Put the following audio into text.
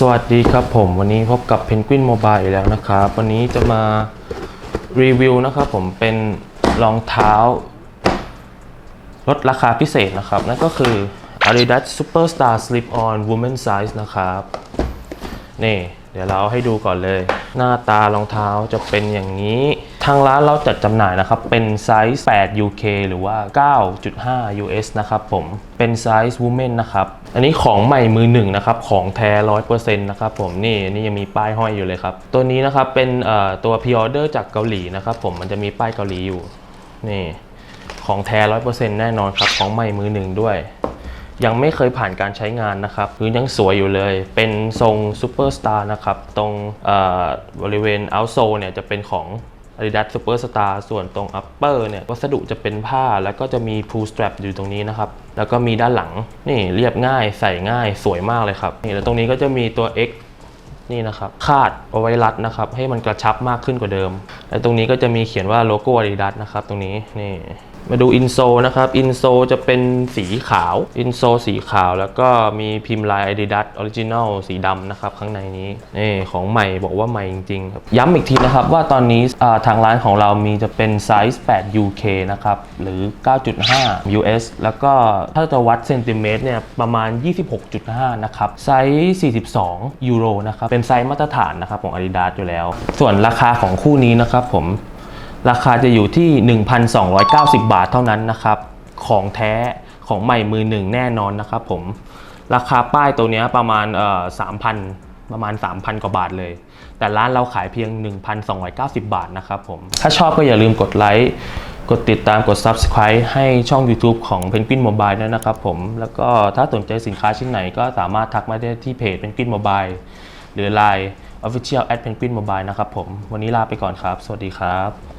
สวัสดีครับผมวันนี้พบกับ Penguin Mobile อีกแล้วนะครับ วันนี้จะมารีวิวนะครับผมเป็นรองเท้า ลดราคาพิเศษนะครับ นั่นก็คือ Adidas Superstar Slip On Women Size นะครับ นี่ เดี๋ยวเราเอาให้ดูก่อนเลย หน้าตารองเท้าจะเป็นอย่างนี้ ทางร้านเราจัดจำหน่ายนะครับ เป็นไซส์ 8 UK หรือว่า 9.5 US นะครับผม เป็นไซส์ Women นะครับ อันนี้ของใหม่มือหนึ่งนะครับ ของแท้ 100%นะครับผม นี่นี่ยังมีป้ายห้อยอยู่เลยครับ ตัวนี้นะครับเป็นตัวพ r ออเดอร์จากเกาหลีนะครับผม มันจะมีป้ายเกาหลีอยู่ นี่ ของแท้ 100%แน่นอนครับ ของใหม่มือหนึ่งด้วยยังไม่เคยผ่านการใช้งานนะครับพื้นยังสวยอยู่เลย เป็นทรงซูเปอร์สตาร์นะครับ ตรงบริเวณเอาโซเนี่ยจะเป็นของ Adidas Superstar ส่วนตรง Upper เนี่ยวัสดุจะเป็นผ้าแล้วก็จะมี pull strap อยู่ตรงนี้นะครับ แล้วก็มีด้านหลังนี่เรียบง่ายใส่ง่ายสวยมากเลยครับนี่แล้วตรงนี้ก็จะมีตัว X นี่นะครับคาดเอาไว้รัดนะครับให้มันกระชับมากขึ้นกว่าเดิมและตรงนี้ก็จะมีเขียนว่าโลโก้ Adidas นะครับตรงนี้นี่มาดูอินโซนะครับอินโซจะเป็นสีขาวอินโซสีขาว แล้วก็มีพิมพ์ลาย Adidas Original สีดำนะครับข้างในนี้นี่ของใหม่บอกว่าใหม่จริงๆครับย้ำอีกทีนะครับว่าตอนนี้ทางร้านของเรามีจะเป็นไซส์8 UK นะครับหรือ 9.5 US แล้วก็ถ้าจะวัดเซนติเมตรเนี่ยประมาณ 26.5 นะครับไซส์ 42 ยูโรนะครับเป็นไซส์มาตรฐานนะครับของ Adidas อยู่แล้ว ส่วนราคาของคู่นี้นะครับผมราคาจะอยู่ที่ 1,290 บาทเท่านั้นนะครับ ของแท้ของใหม่มือหนึ่งแน่นอนนะครับผมราคาป้ายตัวนี้ประมาณเอ่อ3,000 ประมาณ 3,000 กว่าบาทเลย แต่ร้านเราขายเพียง 1,290 บาทนะครับผม ถ้าชอบก็อย่าลืมกดไลค์ กดติดตามกด Subscribe ให้ช่อง YouTube ของ Penguin Mobile ด้วยนะครับผม แล้วก็ถ้าสนใจสินค้าชิ้นไหนก็สามารถทักมาได้ที่เพจ Penguin Mobile หรือ Line Official at Penguin Mobile นะครับผม วันนี้ลาไปก่อนครับ สวัสดีครับ